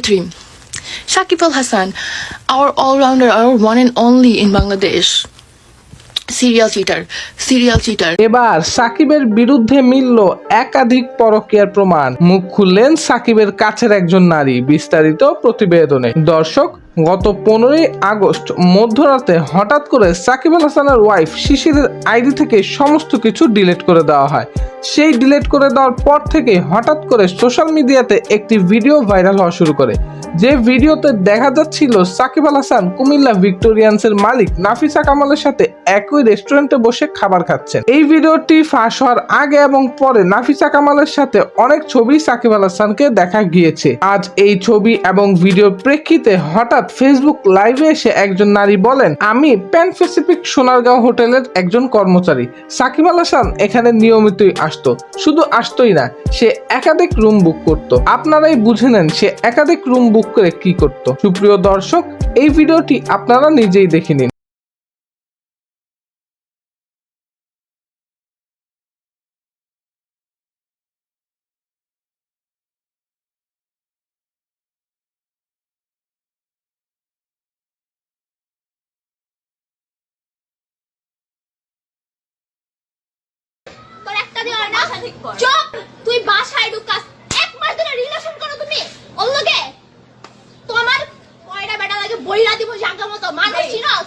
Three, Shakib Al Hassan, our all-rounder, our one and only in Bangladesh. Serial cheater, serial cheater. এবার সাকিবের বিরুদ্ধে মিলল একাধিক পরকীয়ার প্রমাণ মুখ খুললেন সাকিবের কাছের একজন নারী বিস্তারিত প্রতিবেদনে দর্শক গত পনেরোই আগস্ট মধ্যরাতে হঠাৎ করে সাকিব আল হাসানের ওয়াইফ শিশিরের আইডি থেকে সমস্ত কিছু ডিলিট করে দেওয়া হয় সেই ডিলিট করে দেওয়ার পর থেকে হঠাৎ করে সোশ্যাল মিডিয়াতে একটি ভিডিও ভাইরাল হওয়া শুরু করে। যে ভিডিওতে দেখা যাচ্ছিল সাকিব আল হাসান, কুমিল্লা ভিক্টোরিয়ান্সের মালিক নাফিসা কামালের সাথে একই রেস্টুরেন্টে বসে খাবার খাচ্ছেন। এই ভিডিওটি ফাঁস হওয়ার আগে এবং পরে নাফিসা কামালের সাথে অনেক ছবি সাকিব আল হাসানকে দেখা গিয়েছে। আজ এই ছবি এবং ভিডিওর প্রেক্ষিতে হঠাৎ ফেসবুক লাইভে এসে একজন নারী বলেন, আমি প্যান প্যাসিফিক সোনারগাঁও হোটেলের একজন কর্মচারী। সাকিব আল হাসান এখানে নিয়মিতই আসতো, শুধু আসতোই না, সে একাধিক রুম বুক করত। আপনারাই বুঝে নেন সে একাধিক রুম বুক করে কি করত। সুপ্রিয় দর্শক, এই ভিডিওটি আপনারা নিজেই দেখে নিন। তুই বাসায় ঢুকাস। এক মাস ধরে রিলেশন করো তুমি। ওর তোমার কয়টা বেটা লাগে বইরা দিব জাগা মতো। মানুষ চিনস?